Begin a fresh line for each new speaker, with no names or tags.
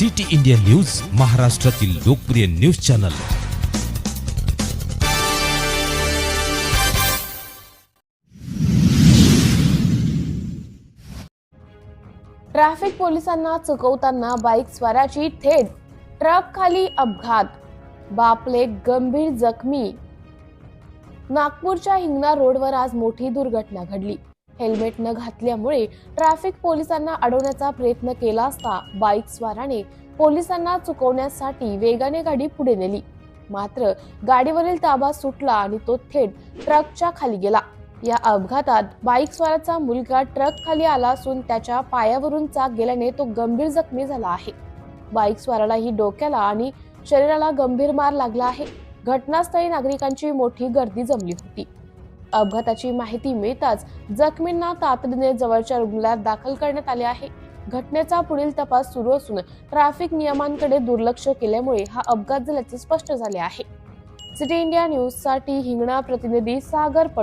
City India news महाराष्ट्रातील लोकप्रिय news channel.
Traffic पोलिसांना चुकवताना बाईक स्वाराची थेट ट्रक खाली अपघात बापले गंभीर जखमी. नागपूरच्या हिंगणा रोडवर आज मोठी दुर्घटना घडली. हेल्मेट न घातल्यामुळे ट्रॅफिक पोलिसांना अडवण्याचा प्रयत्न केला असता बाईक स्वाराने पोलिसांना चुकवण्यासाठी वेगाने गाडी पुढे नेली. मात्र गाडीवरील ताबा सुटला आणि तो थेट ट्रकच्या खाली गेला. या अपघातात बाईक स्वाराचा मुलगा ट्रक खाली आला असून त्याच्या पायावरून चाक गेल्याने तो गंभीर जखमी झाला आहे. बाईक स्वारालाही डोक्याला आणि शरीराला गंभीर मार लागला आहे. घटनास्थळी नागरिकांची मोठी गर्दी जमली होती. अपघाताची माहिती मिळताच जखमींना तातडीने जवळच्या रुग्णालयात दाखल करण्यात आले आहे. घटनेचा पुढील तपास सुरू असून ट्रॅफिक नियमांकडे दुर्लक्ष केल्यामुळे हा अपघात झाल्याचे स्पष्ट झाले आहे. सिटी इंडिया न्यूजसाठी हिंगणा प्रतिनिधी सागर पड